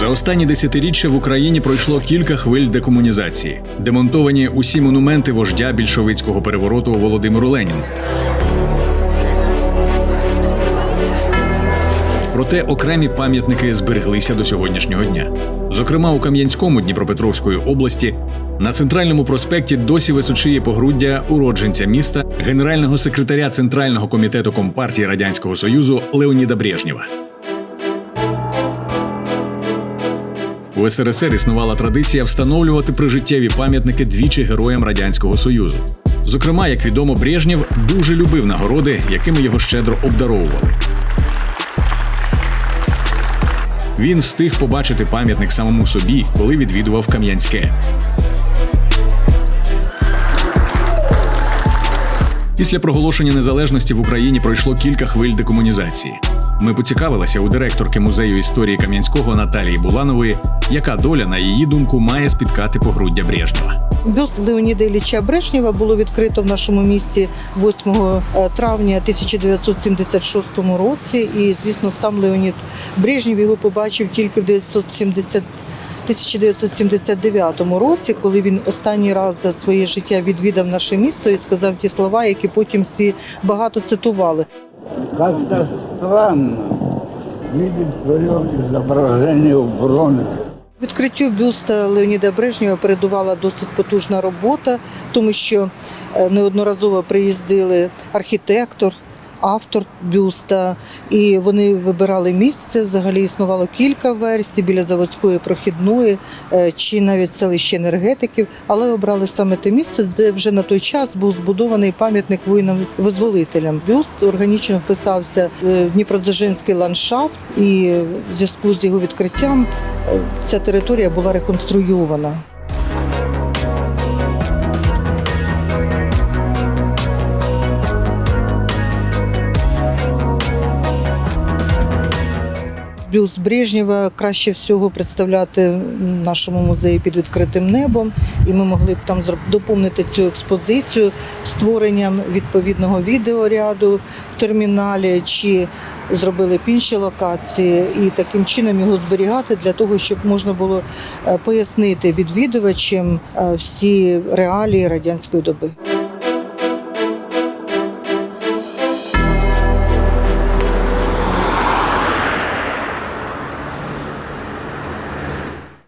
За останні десятиріччя в Україні пройшло кілька хвиль декомунізації. Демонтовані усі монументи вождя більшовицького перевороту Володимиру Леніну. Проте окремі пам'ятники збереглися до сьогоднішнього дня. Зокрема, у Кам'янському Дніпропетровської області на центральному проспекті досі височіє погруддя уродженця міста, генерального секретаря Центрального комітету Компартії Радянського Союзу Леоніда Брежнєва. У СРСР існувала традиція встановлювати прижиттєві пам'ятники двічі героям Радянського Союзу. Зокрема, як відомо, Брежнєв дуже любив нагороди, якими його щедро обдаровували. Він встиг побачити пам'ятник самому собі, коли відвідував Кам'янське. Після проголошення незалежності в Україні пройшло кілька хвиль декомунізації. Ми поцікавилися у директорки музею історії Кам'янського Наталії Буланової, яка доля, на її думку, має спіткати погруддя Брежнєва. Бюст Леоніда Ілліча Брежнєва було відкрито в нашому місті 8 травня 1976 році. І, звісно, сам Леонід Брежнєв його побачив тільки в 1970 1979 році, коли він останній раз за своє життя відвідав наше місто і сказав ті слова, які потім всі багато цитували. Как-то странно видеть свое изображение в бронзе. Відкриттю бюста Леоніда Брежнєва передувала досить потужна робота, тому що е, неодноразово приїздили архітектор, автор бюста, і вони вибирали місце. Взагалі існувало кілька версій біля заводської прохідної е, чи навіть селище енергетиків, але обрали саме те місце, де вже на той час був збудований пам'ятник воїнам-визволителям. Бюст органічно вписався е, в Дніпродзержинський ландшафт, і в зв'язку з його відкриттям е, ця територія була реконструйована. Бюст Брежнєва краще всього представляти в нашому музеї під відкритим небом, і ми могли б там доповнити цю експозицію створенням відповідного відеоряду в терміналі чи зробили б інші локації і таким чином його зберігати для того, щоб можна було е, пояснити відвідувачам е, всі реалії радянської доби.